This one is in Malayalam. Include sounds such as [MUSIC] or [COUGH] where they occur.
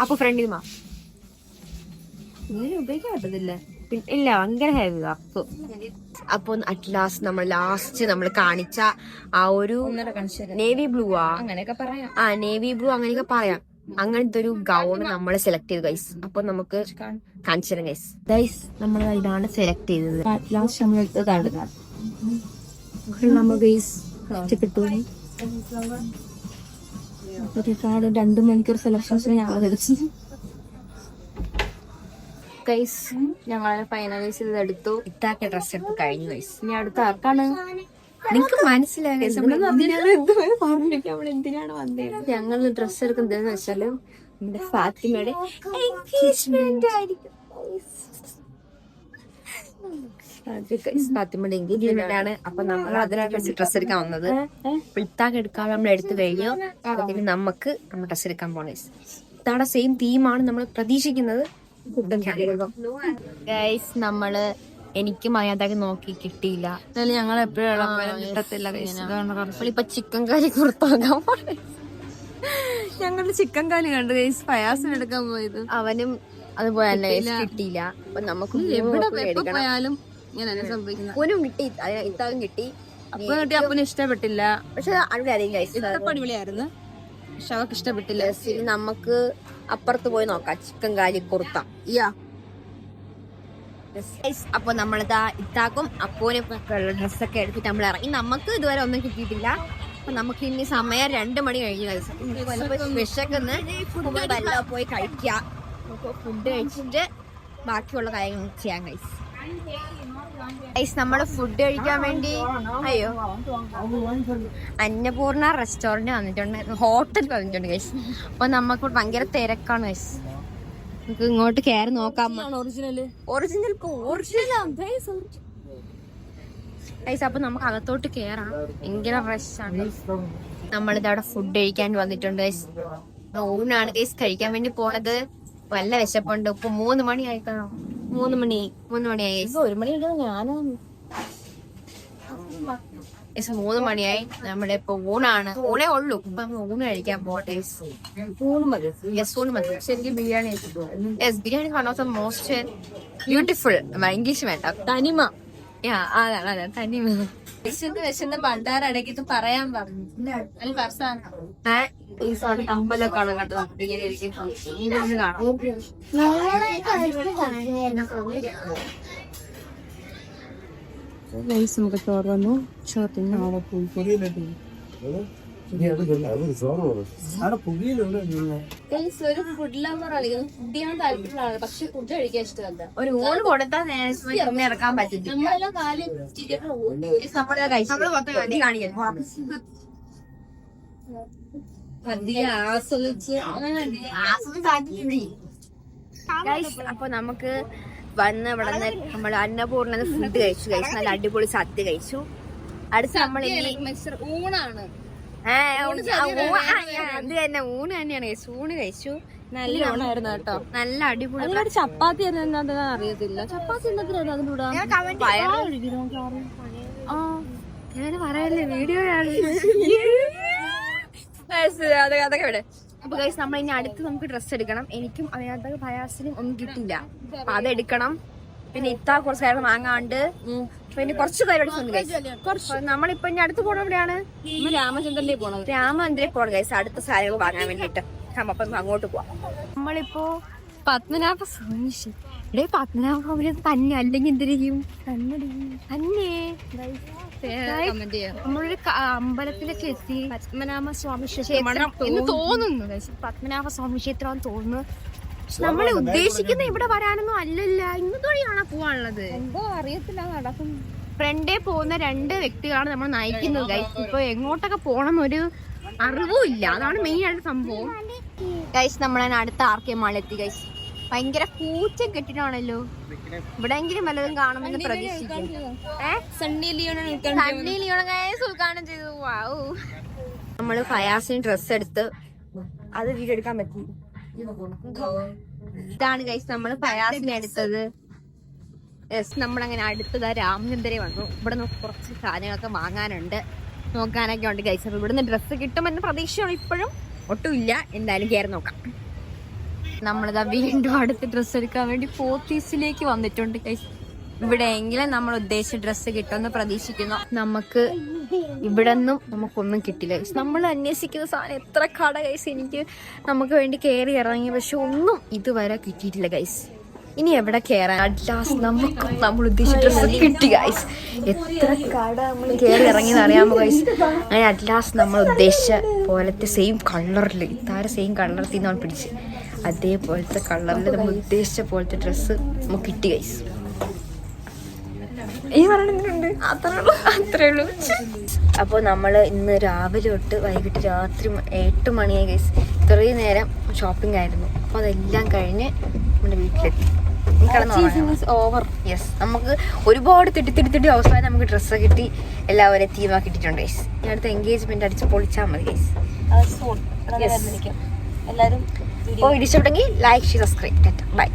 അപ്പൊ ഫ്രണ്ടിൽ മാ. ഇങ്ങനെ ഉപയോഗിക്കാൻ പറ്റത്തില്ല. ഇല്ല ഭയങ്കര ഹെവി അപ്പൊ അപ്പൊ അറ്റ്ലാസ്റ്റ് നമ്മൾ ലാസ്റ്റ് നമ്മൾ കാണിച്ച ആ ഒരു നേവി ബ്ലൂ ആ. അങ്ങനെയൊക്കെ പറയാം. ആ നേവി ബ്ലൂ അങ്ങനെയൊക്കെ പറയാം. അങ്ങനത്തെ ഒരു ഗൗൺ നമ്മൾ സെലക്ട് ചെയ്തു ഗൈസ് അപ്പൊ നമുക്ക് കാണിച്ചു തരാം ഗൈസ് ഗൈസ് നമ്മൾ ഇതാണ് സെലക്ട് ചെയ്തത്. ലാസ്റ്റ് നമ്മൾ എടുത്തതാണ് നമ്മൾ ഗൈസ് കിട്ടും ഒരുപാട് രണ്ടു മണിക്കൂർ സെലക്ഷൻസിന് ഞങ്ങൾ എടുത്തു. ഗൈസ് ഞങ്ങൾ ഫൈനലൈസ് ചെയ്ത് എടുത്തു ഇത്താക്ക ഡ്രസ് എടുത്ത് കഴിഞ്ഞു ഗൈസ് ഇനി അടുത്ത ആർക്കാണ്? നിങ്ങക്ക് മനസ്സിലായി ഞങ്ങൾ ഡ്രസ്സ് എടുക്കുന്നത് വെച്ചാൽ നമ്മുടെ ഫാത്തിമയുടെ എൻഗേജ്മെന്റ് ആയിരിക്കും ഫാത്തിമയുടെ എൻഗേജ്മെന്റ് ആണ് അപ്പൊ നമ്മൾ അതിനനുസരിച്ച് ഡ്രസ് എടുക്കാൻ വന്നത്. അപ്പൊ ഇത്താക്ക് എടുക്കാൻ നമ്മൾ എടുത്തു കഴിഞ്ഞു. അതിന് നമുക്ക് നമ്മൾ ഡ്രസ് എടുക്കാൻ പോണേ. ഇത്താടെ സെയിം തീമാണ് നമ്മൾ പ്രതീക്ഷിക്കുന്നത്. ഗൈസ് നമ്മൾ എനിക്ക് മര്യാദയ്ക്ക് നോക്കി കിട്ടിയില്ല. ഞങ്ങൾ എപ്പോഴും ഇപ്പൊ ചിക്കൻ കറി കൊടുത്താകാൻ ഞങ്ങളുടെ ചിക്കൻ കാലി കണ്ടു ഗൈസ് പയാസം എടുക്കാൻ പോയത്. അവനും അതുപോലെ തന്നെ കിട്ടിയില്ല. അപ്പൊ നമുക്ക് പോയാലും ഇങ്ങനെ സംഭവിക്കുന്നത് അപ്പനും കിട്ടി. അയ- കിട്ടി. അപ്പൊ കിട്ടി അപ്പന് ഇഷ്ടപ്പെട്ടില്ല. പക്ഷെ അടിപൊളിയായിരുന്നു പക്ഷെ അവർക്ക് ഇഷ്ടപ്പെട്ടില്ല. ഇനി നമുക്ക് അപ്പുറത്ത് പോയി നോക്കാം. ചിക്കൻ കാലി കുർത്ത. അപ്പൊ നമ്മളിതാ ഇത്താക്കും അപ്പോനെ ഡ്രസ്സൊക്കെ എടുത്തിട്ട് നമ്മൾ ഇറങ്ങി. നമുക്ക് ഇതുവരെ ഒന്നും കിട്ടിയിട്ടില്ല. അപ്പൊ നമുക്ക് ഇനി സമയം രണ്ട് മണി കഴിഞ്ഞു കഴിച്ചു വിശക്കുന്ന പോയി കഴിക്കാം. ഫുഡ് കഴിച്ചിട്ട് ബാക്കിയുള്ള കാര്യങ്ങൾ ചെയ്യാൻ കഴിച്ചു ഗൈസ് നമ്മൾ ഫുഡ് കഴിക്കാൻ വേണ്ടി അയ്യോ അന്നപൂർണ റെസ്റ്റോറന്റ് വന്നിട്ടുണ്ട്. ഹോട്ടൽ വന്നിട്ടുണ്ട് ഗൈസ് അപ്പൊ നമുക്ക് ഭയങ്കര തിരക്കാണ് ഗൈസ് നമുക്ക് ഇങ്ങോട്ട് കയറി നോക്കാം ഒറിജിനൽ ഒറിജിനൽ ഒറിജിനൽ ഗൈസ് അപ്പൊ നമുക്ക് അകത്തോട്ട് കയറാം ഭയങ്കര റഷാണ് നമ്മളിതവിടെ ഫുഡ് കഴിക്കാൻ വന്നിട്ടുണ്ട് ഗൈസ് ഊണാണ് ഗൈസ് കഴിക്കാൻ വേണ്ടി പോണത്. വല്ല വിശപ്പുണ്ട്. ഇപ്പൊ മൂന്ന് മണി ആയിക്കാണോ മൂന്ന് മണി. മൂന്ന് മണിയായി. ഒരു മണി ഞാനും മൂന്ന് മണിയായി. നമ്മുടെ ഇപ്പൊ ഊണാണ്. ഊണേ ഉള്ളൂ. ഇപ്പൊ ഊണ് കഴിക്കാൻ പോട്ടെ. ഊണ് മതി. യെസ് ഊണ് മതി. ശരിക്കും biryani yes biryani one of the most beautiful English വേണ്ട. തനിമ. അതാണ് അതാണ് തനി വിശന്ന് വിശന്ന് പണ്ടാരടക്കിട്ട് പറയാൻ പറഞ്ഞു. അതിൽ വർഷമാണ് ഈ സാധനം അമ്പലമൊക്കെയാണ് കേട്ടോ ഇങ്ങനെ ഇരിക്കും. ഇങ്ങനെ കാണാം. നമുക്ക് ചോറ് വന്നു. ചോറ് തിന്നു ഒരു ഫുഡ് ലവർ കളിക്കുന്നു ഫുഡ് ചെയ്യാൻ താല്പര്യമുള്ള പക്ഷെ ഫുഡ് കഴിക്കാൻ ഇഷ്ടമല്ല. ഒരു ഊണ് കൊടുത്താൽ നേരെ ഇറക്കാൻ പറ്റില്ല നമ്മളെല്ലാം കാലി ആസ്വദിച്ച് അപ്പൊ നമുക്ക് വന്ന് ഇവിടെ നമ്മൾ അന്നപൂർണ ഫുഡ് കഴിച്ചു. കഴിച്ചു നല്ല അടിപൊളി സദ്യ കഴിച്ചു. അടുത്ത് നമ്മൾ ഊണാണ്. അത് തന്നെ ഊണ് തന്നെയാണ്. കഴിച്ചു ഊണ് കഴിച്ചു. നല്ല ഊണായിരുന്നു കേട്ടോ. നല്ല അടിപൊളി ചപ്പാത്തി അറിയത്തില്ല. ചപ്പാത്തി ഞാൻ പറയല്ലേ വീഡിയോ [LAUGHS] അതൊക്കെ ഇവിടെ അപ്പൊ നമ്മൾ ഇനി അടുത്ത് നമുക്ക് ഡ്രസ്സ് എടുക്കണം. എനിക്കും അതിനകത്ത് പയാസിനും ഒന്നും കിട്ടില്ല. അപ്പൊ അതെടുക്കണം. പിന്നെ ഇത്ത കുറച്ച് കാര്യം വാങ്ങാണ്ട് പിന്നെ കുറച്ച് ഗൈസ് നമ്മളിപ്പോ ഇനി അടുത്ത് പോണ എവിടെയാണ്? രാമചന്ദ്രനിലേ പോണത്. രാമചന്ദ്രനെ പോണ ഗൈസ് അടുത്ത സാധനങ്ങൾ വാങ്ങാൻ വേണ്ടിട്ട് അപ്പൊ അങ്ങോട്ട് പോവാം. നമ്മളിപ്പോ പത്മനാഭ സ്വാമി ഇവിടെ പത്മനാഭ സ്വാമി തന്നെ അല്ലെങ്കിൽ എന്തിരിക്കും തന്നെ. കമന്റ് ചെയ്യാം. നമ്മളൊരു അമ്പലത്തിലൊക്കെ എത്തി. പത്മനാഭ സ്വാമി ക്ഷേത്രം എന്ന് തോന്നുന്നു. പത്മനാഭ സ്വാമി ക്ഷേത്രം തോന്നുന്നു. നമ്മൾ ഉദ്ദേശിക്കുന്ന ഇവിടെ വരാനൊന്നും അല്ലല്ല. ഇന്ന് തൊഴിയാണ് പോവാനുള്ളത്? എന്തോ അറിയത്തില്ല നടക്കും. ഫ്രണ്ടേ പോകുന്ന രണ്ട് വ്യക്തികളാണ് നമ്മൾ നയിക്കുന്നത് ഗൈസ് ഇപ്പൊ എങ്ങോട്ടൊക്കെ പോണം എന്നൊരു അറിവും ഇല്ല. അതാണ് മെയിൻ ആയിട്ട് സംഭവം. ഗൈസ് നമ്മളെ അടുത്ത ആർ ആർക്കെ മാളെത്തി ഗൈസ് ഭയങ്കര കൂച്ച കെട്ടിട്ടാണല്ലോ. ഇവിടെങ്കിലും വല്ലതും കാണുമെന്ന് പ്രതീക്ഷിക്കും ഏഹ് Sunny Leone Sunny Leone guys ഉദ്ഘാടനം ചെയ്തു വാവു നമ്മൾ ഫയാസിന് ഡ്രസ്സ് എടുത്ത് അത് വീഡിയോ എടുക്കാൻ പറ്റി. ഇതാണ് ഗൈസ് നമ്മൾ ഫയാസിന് എടുത്തത് യെസ് നമ്മളങ്ങനെ അടുത്തത് രാമചന്ദ്രെ വന്നു. ഇവിടെ നിന്ന് കുറച്ച് സാധനങ്ങളൊക്കെ വാങ്ങാനുണ്ട്. നോക്കാനൊക്കെ ഉണ്ട് ഗൈസ് അപ്പൊ ഇവിടുന്ന് ഡ്രസ്സ് കിട്ടുമെന്ന് പ്രതീക്ഷയാണ് ഇപ്പോഴും. ഒട്ടും ഇല്ല. എന്തായാലും കയറി നോക്കാം. നമ്മളിതാ വീണ്ടും അടുത്ത് ഡ്രസ്സ് എടുക്കാൻ വേണ്ടി ഫോർത്തീസിലേക്ക് വന്നിട്ടുണ്ട് guys. ഇവിടെയെങ്കിലും നമ്മൾ ഉദ്ദേശിച്ച ഡ്രസ്സ് കിട്ടുമെന്ന് പ്രതീക്ഷിക്കുന്നു. നമുക്ക് ഇവിടെ നിന്നും നമുക്കൊന്നും കിട്ടില്ല. നമ്മൾ അന്വേഷിക്കുന്ന സാധനം എത്ര കട കൈസ് എനിക്ക് നമുക്ക് വേണ്ടി കയറി ഇറങ്ങി പക്ഷെ ഒന്നും ഇതുവരെ കിട്ടിയിട്ടില്ല ഗൈസ്. ഇനി എവിടെ കയറാൻ അഡ്ലാസ് നമുക്ക് നമ്മൾ ഉദ്ദേശിച്ച ഡ്രസ്സ് കിട്ടി ഗൈസ്. എത്ര കട നമ്മൾ കയറി ഇറങ്ങിയെന്ന് അറിയാമോ ഗൈസ്? അങ്ങനെ അഡ്ലാസ് നമ്മൾ ഉദ്ദേശിച്ച പോലത്തെ സെയിം കളറിൽ ഇത്താര സെയിം കളറിൽ നമ്മൾ പിടിച്ച്. അതേപോലത്തെ കളറിൽ നമ്മൾ ഉദ്ദേശിച്ച പോലത്തെ ഡ്രസ്സ് നമുക്ക് കിട്ടി ഗൈസ്. ഈ നമ്മൾ അത്രേ ഉള്ളൂ. അത്രേ ഉള്ളൂ. അപ്പോൾ നമ്മൾ ഇന്ന് രാവിലെ തൊട്ട് വൈകിട്ട് രാത്രി എട്ട് മണിയായി ഗൈസ് ഇത്രയും നേരം ഷോപ്പിംഗ് ആയിരുന്നു. അപ്പോൾ അതെല്ലാം കഴിഞ്ഞ് നമ്മുടെ വീട്ടിലെത്തി. ഓവർ യെസ് നമുക്ക്. ഒരുപാട് തിട്ടി തിട്ടി തിട്ടി അവസാനം നമുക്ക് ഡ്രസ്സ് കിട്ടി. എല്ലാവരെയും തീമാക്കി കിട്ടിയിട്ടുണ്ട് ഗൈസ് ഞാൻ അടുത്ത എൻഗേജ്മെന്റ് അടിച്ച് പൊളിച്ചാൽ മതി ഗൈസ് എല്ലാവരും ഓ ഇടിച്ചിട്ടുണ്ടെങ്കിൽ ലൈക്ക് സബ്സ്ക്രൈബ് ബൈ